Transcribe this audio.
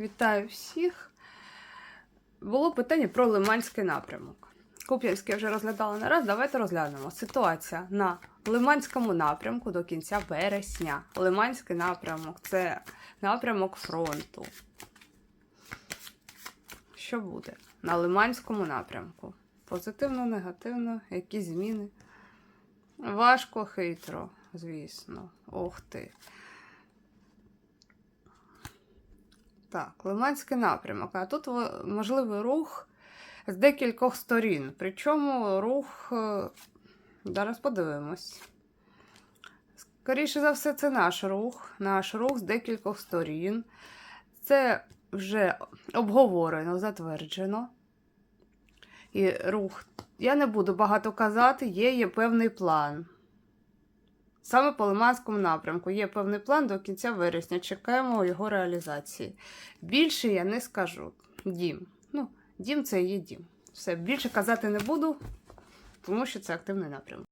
Вітаю всіх. Було питання про Лиманський напрямок. Куп'янський вже розглядала не раз. Давайте розглянемо. Ситуація на Лиманському напрямку до кінця вересня. Лиманський напрямок це напрямок фронту. Що буде на Лиманському напрямку? Позитивно, негативно, якісь зміни? Важко, хитро, звісно. Ох ти. Так, Лиманський напрямок. А тут можливий рух з декількох сторін. Причому рух. е, Зараз подивимось. Скоріше за все, це наш рух. Наш рух з декількох сторін. Це вже обговорено, затверджено. І рух. Я не буду багато казати, є, є певний план. Саме по Лиманському напрямку є певний план до кінця вересня. Чекаємо його реалізації. Більше я не скажу. Дім. Ну, дім це є дім. Все, більше казати не буду, тому що це активний напрямок.